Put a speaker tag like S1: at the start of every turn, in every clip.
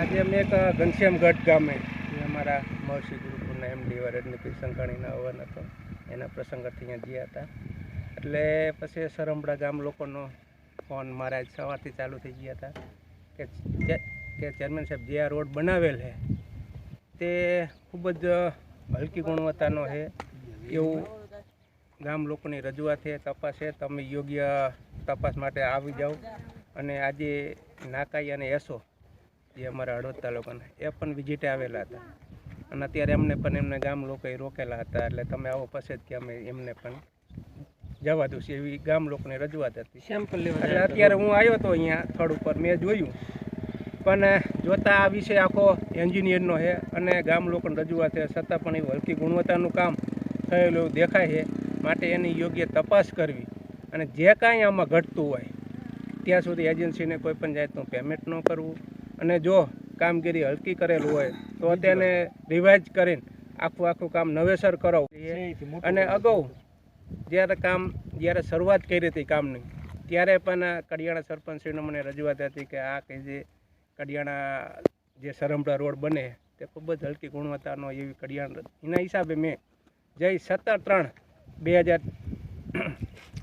S1: આજે અમે એક ઘનશ્યામગઢ ગામે અમારા મહર્ષિ ગુરુકુળના એમડી રજનીપી સંઘાણીના હવન હતો. એના પ્રસંગથી અહીંયા ગયા હતા. એટલે પછી સરંબડા ગામ લોકોનો ફોન મારા સવારથી ચાલુ થઈ ગયા હતા કે કે ચેરમેન સાહેબ જે આ રોડ બનાવેલ છે તે ખૂબ જ હલકી ગુણવત્તાનો છે એવું ગામ લોકોની રજૂઆત છે તપાસ છે તમે યોગ્ય તપાસ માટે આવી જાઓ અને આજે નાકાઈ અને એસો જે અમારા હળવદ તાલુકાના. એ પણ વિઝિટે આવેલા હતા. અને અત્યારે એમને પણ એમને ગામ લોકોએ રોકેલા હતા એટલે તમે આવો પછી જ કે અમે એમને પણ જવા દઉં એવી ગામ લોકોને રજૂઆત હતી.
S2: સેમ્પલ
S1: એટલે અત્યારે હું આવ્યો હતો અહીંયા સ્થળ ઉપર મેં જોયું. પણ જોતા આ વિષય આખો એન્જિનિયરનો છે અને ગામ લોકોને રજૂઆત છે. છતાં પણ એવું હલકી ગુણવત્તાનું કામ થયેલું એવું દેખાય છે. માટે એની યોગ્ય તપાસ કરવી. અને જે કાંઈ આમાં ઘટતું હોય ત્યાં સુધી એજન્સીને કોઈ પણ જાતનું પેમેન્ટ ન કરવું. અને જો કામગીરી હલકી કરેલું હોય, તો તેને રિવાઇઝ કરીને આખું આખું કામ નવેસર કરાવવું અને અગાઉ જ્યારે કામ, જ્યારે શરૂઆત કરી હતી કામની, ત્યારે પણ કડિયાણા સરપંચશ્રીનો મને રજૂઆત હતી કે આ કે જે કડિયાણા જે સરમડા રોડ બને, તે ખૂબ જ હલકી ગુણવત્તાનો એવી કડિયાણ એના હિસાબે મેં જય સત્તર ત્રણ બે હજાર,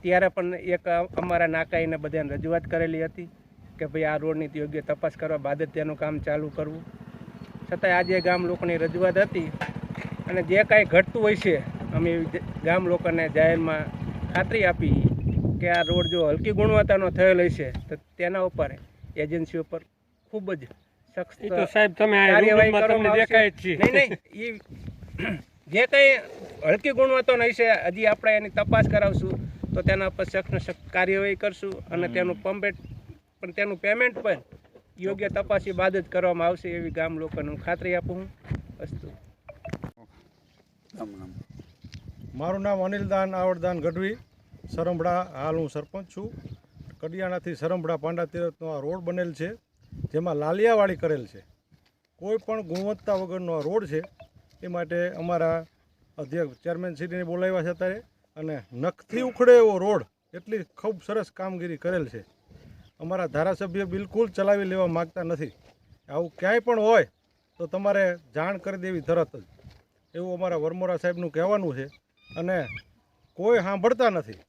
S1: ત્યારે પણ એક અમારા નાકાઈને બધાને રજૂઆત કરેલી હતી. કે ભાઈ આ રોડની યોગ્ય તપાસ કરવા બાદ જ તેનું કામ ચાલુ કરવું. છતાંય આજે ગામ લોકોની રજૂઆત હતી અને જે કાંઈ ઘટતું હોય છે અમે ગામ લોકોને જાહેરમાં ખાતરી આપી કે આ રોડ જો હલકી ગુણવત્તાનો થયેલ હશે તો તેના ઉપર એજન્સી ઉપર ખૂબ જ સખ્ત
S2: સાહેબ તમે દેખાય છે.
S1: નહીં નહીં એ જે કંઈ હલકી ગુણવત્તાનો હશે હજી આપણે એની તપાસ કરાવશું તો તેના પર સખ્ત કાર્યવાહી કરશું અને તેનું પંપેટ પણ તેનું પેમેન્ટ પણ યોગ્ય તપાસી બાદ જ કરવામાં આવશે એવી ગામ લોકોને હું ખાતરી આપું છું. અસ્તુ.
S3: મારું નામ અનિલદાન આવડદાન ગઢવી સરંભડા હાલ હું સરપંચ છું. કડિયાણાથી સરંભડા પાંડા તીરથનો આ રોડ બનેલ છે જેમાં લાલિયાવાળી કરેલ છે. કોઈ પણ ગુણવત્તા વગરનો આ રોડ છે એ માટે અમારા અધ્યક્ષ ચેરમેન શ્રીને બોલાવ્યા છે અત્યારે. અને નખથી ઉખડે એવો રોડ એટલી ખૂબ સરસ કામગીરી કરેલ છે. અમારા ધારાસભ્ય બિલકુલ ચલાવી લેવા માગતા નથી. આવું ક્યાંય પણ હોય તો તમારે જાણ કરી દેવી તરત જ. એવું અમારા વરમોરા સાહેબનું કહેવાનું છે અને કોઈ સાંભળતા નથી.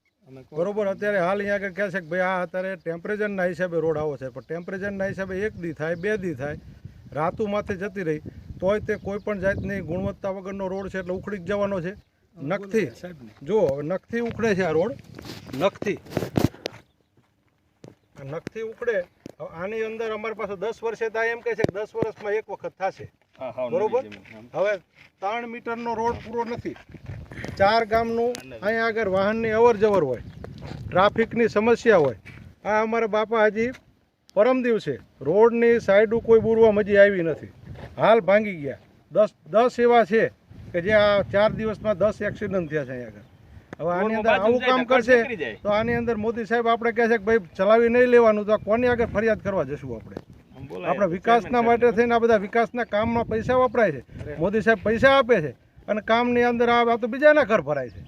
S3: બરોબર અત્યારે હાલ અહીંયા આગળ કહે છે કે ભાઈ આ અત્યારે ટેમ્પરેચરના હિસાબે રોડ આવો છે પણ ટેમ્પરેચરના હિસાબે એક દી થાય બે દી થાય રાતું માથે જતી રહી તોય તે કોઈ પણ જાતની ગુણવત્તા વગરનો રોડ છે એટલે ઉખડી જ જવાનો છે. નખથી. જો હવે નખથી ઉખડે છે આ રોડ નખથી. નખથી ઉખડે. આની અંદર અમારી પાસે દસ વર્ષે થાય એમ કહે છે કે દસ વર્ષમાં એક વખત થશે. બરોબર? હવે ત્રણ મીટરનો રોડ પૂરો નથી. ચાર ગામનું અહીંયા આગળ વાહનની અવર જવર હોય ટ્રાફિકની સમસ્યા હોય. આ અમારા બાપા હજી પરમ દિવસે રોડની સાઈડું કોઈ બુરવા હજી આવી નથી. હાલ ભાંગી ગયા. દસ દસ એવા છે કે જે આ ચાર દિવસમાં દસ એક્સિડન્ટ થયા છે અહીંયા આગળ. હવે આની અંદર આવું કામ કરશે. તો આની અંદર મોદી સાહેબ આપણે કહે છે કે ભાઈ ચલાવી નહીં લેવાનું તો કોની આગળ ફરિયાદ કરવા જશું આપણે? આપણે વિકાસના માટે થઈને આ બધા વિકાસના કામમાં પૈસા વપરાય છે. મોદી સાહેબ પૈસા આપે છે અને કામની અંદર આ આ તો બીજાના ઘર ભરાય છે.